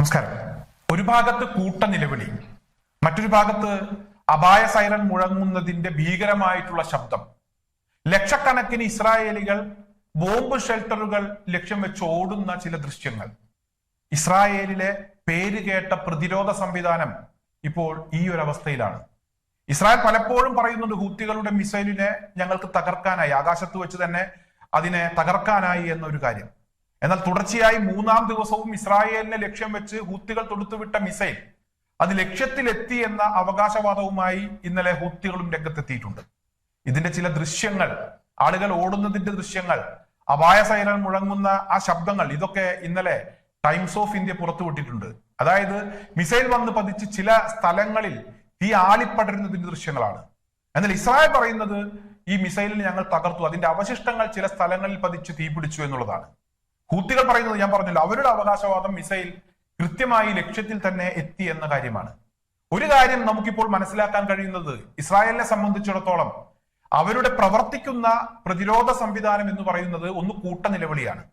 നമസ്കാരം. ഒരു ഭാഗത്ത് കൂട്ട നിലവിളി മറ്റൊരു ഭാഗത്ത് അപായ സൈറൻ മുഴങ്ങുന്നതിന്റെ ഭീകരമായിട്ടുള്ള ശബ്ദം. ലക്ഷക്കണക്കിന് ഇസ്രായേലികൾ ബോംബ് ഷെൽട്ടറുകൾ ലക്ഷ്യം വെച്ച് ഓടുന്ന ചില ദൃശ്യങ്ങൾ. ഇസ്രായേലിലെ പേര് കേട്ട പ്രതിരോധ സംവിധാനം ഇപ്പോൾ ഈ ഒരു അവസ്ഥയിലാണ്. ഇസ്രായേൽ പലപ്പോഴും പറയുന്നുണ്ട് ഹൂത്തികളുടെ മിസൈലിനെ ഞങ്ങൾക്ക് തകർക്കാനായി ആകാശത്ത് വെച്ച് തന്നെ അതിനെ തകർക്കാനായി എന്നൊരു കാര്യം. എന്നാൽ തുടർച്ചയായി മൂന്നാം ദിവസവും ഇസ്രായേലിനെ ലക്ഷ്യം വെച്ച് ഹൂത്തികൾ തൊടുത്തുവിട്ട മിസൈൽ അത് ലക്ഷ്യത്തിലെത്തി എന്ന അവകാശവാദവുമായി ഇന്നലെ ഹുത്തികളും രംഗത്തെത്തിയിട്ടുണ്ട്. ഇതിന്റെ ചില ദൃശ്യങ്ങൾ ആളുകൾ ഓടുന്നതിന്റെ ദൃശ്യങ്ങൾ അപായ സൈലൻ മുഴങ്ങുന്ന ആ ശബ്ദങ്ങൾ ഇതൊക്കെ ഇന്നലെ ടൈംസ് ഓഫ് ഇന്ത്യ പുറത്തുവിട്ടിട്ടുണ്ട്. അതായത് മിസൈൽ വന്ന് പതിച്ച് ചില സ്ഥലങ്ങളിൽ തീ ആളിപ്പടരുന്നതിന്റെ ദൃശ്യങ്ങളാണ്. എന്നാൽ ഇസ്രായേൽ പറയുന്നത് ഈ മിസൈലിന് ഞങ്ങൾ തകർത്തു. അതിന്റെ അവശിഷ്ടങ്ങൾ ചില സ്ഥലങ്ങളിൽ പതിച്ച് തീപിടിച്ചു എന്നുള്ളതാണ്. ഹൂത്തികൾ പറയുന്നത് ഞാൻ പറഞ്ഞല്ലോ അവരുടെ അവകാശവാദം മിസൈൽ കൃത്യമായി ലക്ഷ്യത്തിൽ തന്നെ എത്തി എന്ന കാര്യമാണ്. ഒരു കാര്യം നമുക്കിപ്പോൾ മനസ്സിലാക്കാൻ കഴിയുന്നത് ഇസ്രായേലിനെ സംബന്ധിച്ചിടത്തോളം അവരുടെ പ്രവർത്തിക്കുന്ന പ്രതിരോധ സംവിധാനം എന്ന് പറയുന്നത് ഒന്ന് കൂട്ട നിലവിളിയാണ്.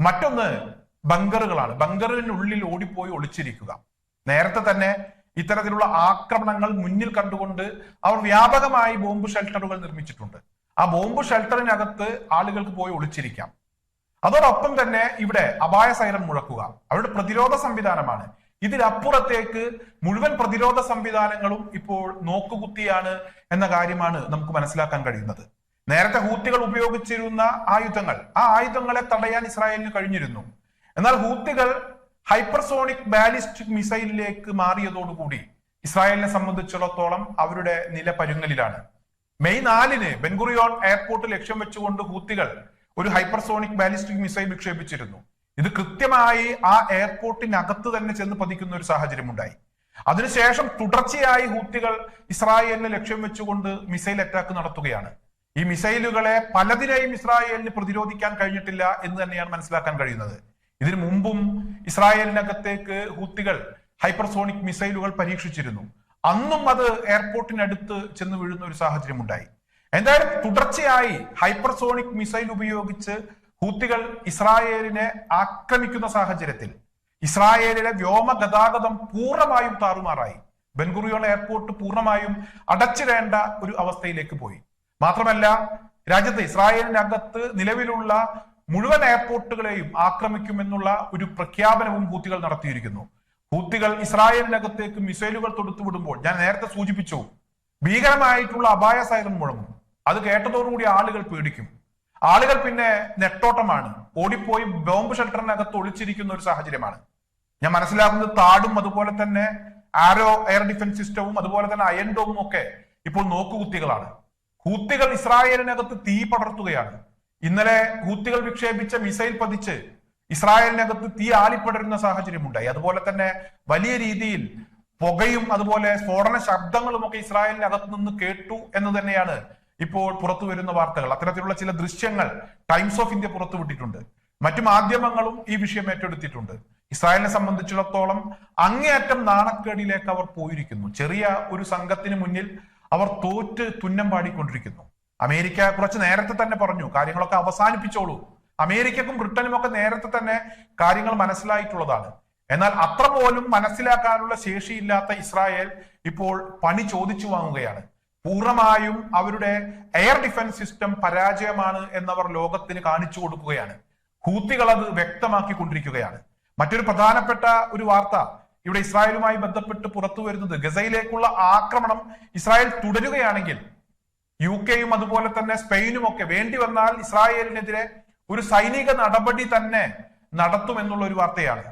മറ്റൊന്ന് ബങ്കറുകളാണ്. ബങ്കറിനുള്ളിൽ ഓടിപ്പോയി ഒളിച്ചിരിക്കുക. നേരത്തെ തന്നെ ഇത്തരത്തിലുള്ള ആക്രമണങ്ങൾ മുന്നിൽ കണ്ടുകൊണ്ട് അവർ വ്യാപകമായി ബോംബ് ഷെൽട്ടറുകൾ നിർമ്മിച്ചിട്ടുണ്ട്. ആ ബോംബ് ഷെൽട്ടറിനകത്ത് ആളുകൾക്ക് പോയി ഒളിച്ചിരിക്കാം. അതോടൊപ്പം തന്നെ ഇവിടെ അപായ സൈറൻ മുഴക്കുക. അവരുടെ പ്രതിരോധ സംവിധാനമാണ്. ഇതിനപ്പുറത്തേക്ക് മുഴുവൻ പ്രതിരോധ സംവിധാനങ്ങളും ഇപ്പോൾ നോക്കുകുത്തിയാണ് എന്ന കാര്യമാണ് നമുക്ക് മനസ്സിലാക്കാൻ കഴിയുന്നത്. നേരത്തെ ഹൂത്തികൾ ഉപയോഗിച്ചിരുന്ന ആയുധങ്ങൾ ആ ആയുധങ്ങളെ തടയാൻ ഇസ്രായേലിന് കഴിഞ്ഞിരുന്നു. എന്നാൽ ഹൂത്തികൾ ഹൈപ്പർസോണിക് ബാലിസ്റ്റിക് മിസൈലിലേക്ക് മാറിയതോടുകൂടി ഇസ്രായേലിനെ സംബന്ധിച്ചിടത്തോളം അവരുടെ നില പരുങ്ങലിലാണ്. മെയ് നാലിന് ബെൻഗുറിയോൺ എയർപോർട്ട് ലക്ഷ്യം വെച്ചുകൊണ്ട് ഹൂത്തികൾ ഒരു ഹൈപ്പർസോണിക് ബാലിസ്റ്റിക് മിസൈൽ വിക്ഷേപിച്ചിരുന്നു. ഇത് കൃത്യമായി ആ എയർപോർട്ടിനകത്ത് തന്നെ ചെന്ന് പതിക്കുന്ന ഒരു സാഹചര്യം ഉണ്ടായി അതിനുശേഷം തുടർച്ചയായി ഹൂത്തികൾ ഇസ്രായേലിനെ ലക്ഷ്യം വെച്ചുകൊണ്ട് മിസൈൽ അറ്റാക്ക് നടത്തുകയാണ്. ഈ മിസൈലുകളെ പലതിനെയും ഇസ്രായേലിന് പ്രതിരോധിക്കാൻ കഴിഞ്ഞിട്ടില്ല എന്ന് തന്നെയാണ് മനസ്സിലാക്കാൻ കഴിയുന്നത്. ഇതിനു മുമ്പും ഇസ്രായേലിനകത്തേക്ക് ഹൂത്തികൾ ഹൈപ്പർസോണിക് മിസൈലുകൾ പരീക്ഷിച്ചിരുന്നു. അന്നും അത് എയർപോർട്ടിനടുത്ത് ചെന്ന് വീഴുന്ന ഒരു സാഹചര്യം ഉണ്ടായി എന്തായാലും തുടർച്ചയായി ഹൈപ്പർസോണിക് മിസൈൽ ഉപയോഗിച്ച് ഹൂത്തികൾ ഇസ്രായേലിനെ ആക്രമിക്കുന്ന സാഹചര്യത്തിൽ ഇസ്രായേലിലെ വ്യോമ ഗതാഗതം പൂർണമായും താറുമാറായി. ബെൻഗുറിയോൺ എയർപോർട്ട് പൂർണമായും അടച്ചിടേണ്ട ഒരു അവസ്ഥയിലേക്ക് പോയി. മാത്രമല്ല രാജ്യത്ത് ഇസ്രായേലിനകത്ത് നിലവിലുള്ള മുഴുവൻ എയർപോർട്ടുകളെയും ആക്രമിക്കുമെന്നുള്ള ഒരു പ്രഖ്യാപനവും ഹൂത്തികൾ നടത്തിയിരിക്കുന്നു. ഹൂത്തികൾ ഇസ്രായേലിനകത്തേക്ക് മിസൈലുകൾ തൊടുത്തുവിടുമ്പോൾ ഞാൻ നേരത്തെ സൂചിപ്പിച്ചു ഭീകരമായിട്ടുള്ള അപായ സൈറൻ മുഴങ്ങും. അത് കേട്ടതോടുകൂടി ആളുകൾ പേടിക്കും. ആളുകൾ പിന്നെ നെട്ടോട്ടമാണ്. ഓടിപ്പോയി ബോംബ് ഷെൽട്ടറിനകത്ത് ഒളിച്ചിരിക്കുന്ന ഒരു സാഹചര്യമാണ്. ഞാൻ മനസ്സിലാക്കുന്നത് താടും അതുപോലെ തന്നെ ആരോ എയർ ഡിഫൻസ് സിസ്റ്റവും അതുപോലെ തന്നെ അയൺ ഡോമും ഒക്കെ ഇപ്പോൾ നോക്കുകുത്തികളാണ്. ഹൂത്തികൾ ഇസ്രായേലിനകത്ത് തീ പടർത്തുകയാണ്. ഇന്നലെ ഹൂത്തികൾ വിക്ഷേപിച്ച മിസൈൽ പതിച്ച് ഇസ്രായേലിനകത്ത് തീ ആളിപ്പടരുന്ന സാഹചര്യമുണ്ടായി. അതുപോലെ തന്നെ വലിയ രീതിയിൽ പുകയും അതുപോലെ സ്ഫോടന ശബ്ദങ്ങളും ഒക്കെ ഇസ്രായേലിനകത്ത് നിന്ന് കേട്ടു എന്ന് തന്നെയാണ് ഇപ്പോൾ പുറത്തു വരുന്ന വാർത്തകൾ അത്തരത്തിലുള്ള ചില ദൃശ്യങ്ങൾ ടൈംസ് ഓഫ് ഇന്ത്യ പുറത്തുവിട്ടിട്ടുണ്ട് മറ്റു മാധ്യമങ്ങളും ഈ വിഷയം ഏറ്റെടുത്തിട്ടുണ്ട്. ഇസ്രായേലിനെ സംബന്ധിച്ചിടത്തോളം അങ്ങേയറ്റം നാണക്കേടിലേക്ക് അവർ പോയിരിക്കുന്നു. ചെറിയ ഒരു സംഘത്തിന് മുന്നിൽ അവർ തോറ്റ് തുന്നം പാടിക്കൊണ്ടിരിക്കുന്നു. അമേരിക്ക കുറച്ച് നേരത്തെ തന്നെ പറഞ്ഞു കാര്യങ്ങളൊക്കെ അവസാനിപ്പിച്ചോളൂ. അമേരിക്കക്കും ബ്രിട്ടനും ഒക്കെ നേരത്തെ തന്നെ കാര്യങ്ങൾ മനസ്സിലായിട്ടുള്ളതാണ്. എന്നാൽ അത്ര പോലും മനസ്സിലാക്കാനുള്ള ശേഷിയില്ലാത്ത ഇസ്രായേൽ ഇപ്പോൾ പണി ചോദിച്ചു വാങ്ങുകയാണ്. പൂർണമായും അവരുടെ എയർ ഡിഫൻസ് സിസ്റ്റം പരാജയമാണ് എന്നവർ ലോകത്തിന് കാണിച്ചു കൊടുക്കുകയാണ്. ഹൂത്തികൾ അത് വ്യക്തമാക്കി കൊണ്ടിരിക്കുകയാണ് മറ്റൊരു പ്രധാനപ്പെട്ട ഒരു വാർത്ത ഇവിടെ ഇസ്രായേലുമായി ബന്ധപ്പെട്ട് പുറത്തു വരുന്നത് ഗസയിലേക്കുള്ള ആക്രമണം ഇസ്രായേൽ തുടരുകയാണെങ്കിൽ യു കെയും അതുപോലെ തന്നെ സ്പെയിനും ഒക്കെ വേണ്ടി വന്നാൽ ഇസ്രായേലിനെതിരെ ഒരു സൈനിക നടപടി തന്നെ നടത്തുമെന്നുള്ള ഒരു വാർത്തയാണ്.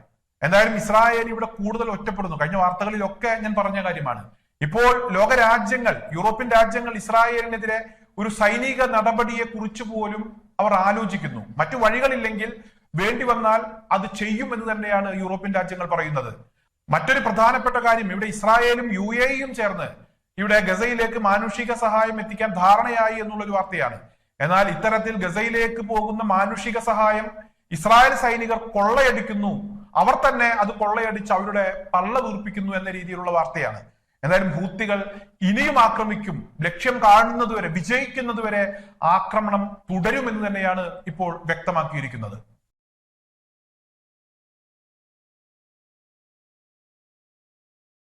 എന്തായാലും ഇസ്രായേൽ ഇവിടെ കൂടുതൽ ഒറ്റപ്പെടുന്നു. കഴിഞ്ഞ വാർത്തകളിലൊക്കെ ഞാൻ പറഞ്ഞ കാര്യമാണ്. ഇപ്പോൾ ലോകരാജ്യങ്ങൾ യൂറോപ്യൻ രാജ്യങ്ങൾ ഇസ്രായേലിനെതിരെ ഒരു സൈനിക നടപടിയെ കുറിച്ച് പോലും അവർ ആലോചിക്കുന്നു. മറ്റു വഴികളില്ലെങ്കിൽ വേണ്ടി വന്നാൽ അത് ചെയ്യുമെന്ന് തന്നെയാണ് യൂറോപ്യൻ രാജ്യങ്ങൾ പറയുന്നത്. മറ്റൊരു പ്രധാനപ്പെട്ട കാര്യം ഇവിടെ ഇസ്രായേലും യു എയും ചേർന്ന് ഇവിടെ ഗസയിലേക്ക് മാനുഷിക സഹായം എത്തിക്കാൻ ധാരണയായി എന്നുള്ള ഒരു വാർത്തയാണ്. എന്നാൽ ഇത്തരത്തിൽ ഗസയിലേക്ക് പോകുന്ന മാനുഷിക സഹായം ഇസ്രായേൽ സൈനികർ കൊള്ളയടിക്കുന്നു. അവർ തന്നെ അത് കൊള്ളയടിച്ച് അവരുടെ പള്ള വീർപ്പിക്കുന്നു എന്ന രീതിയിലുള്ള വാർത്തയാണ്. എന്തായാലും ഹൂത്തികൾ ഇനിയും ആക്രമിക്കും. ലക്ഷ്യം കാണുന്നതുവരെ വിജയിക്കുന്നതുവരെ ആക്രമണം തുടരുമെന്ന് തന്നെയാണ് ഇപ്പോൾ വ്യക്തമാക്കിയിരിക്കുന്നത്.